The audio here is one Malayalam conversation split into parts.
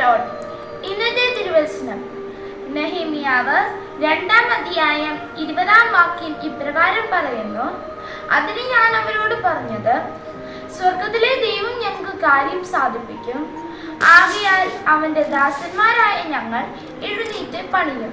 ലോഡ്. ഇന്നത്തെ തിരുവത്സനം നെഹിമിയാവ് രണ്ടാം അധ്യായം ഇരുപതാം വാക്യം ഇപ്രകാരം പറയുന്നു അതിന് ഞാൻ അവരോട് പറഞ്ഞത് സ്വർഗത്തിലെ ദൈവം ഞങ്ങൾക്ക് കാര്യം സാധിപ്പിക്കും. ആകയാൽ അവന്റെ ദാസന്മാരായ ഞങ്ങൾ എഴുന്നേറ്റ് പണിയും.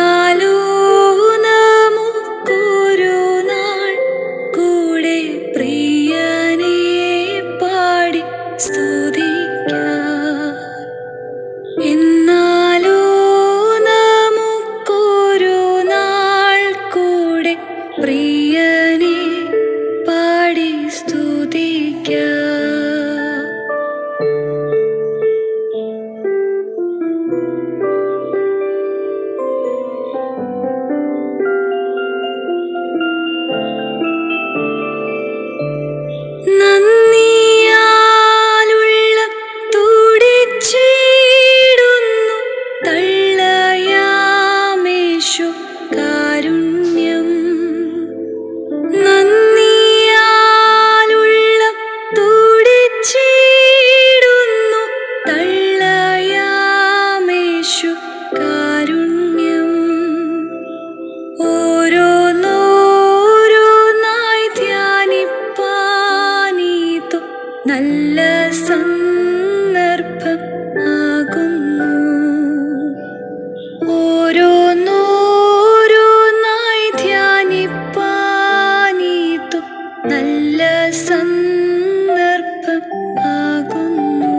പ്രിയനെ പാടി സ്തുതിക്കാം. കാരുണ്യം നല്ല സന്ദർഭം ആകുന്നു ഓരോന്നോരോന്നായി ധ്യാനിപ്പാനീതു നല്ല സന്ദർഭം ആകുന്നു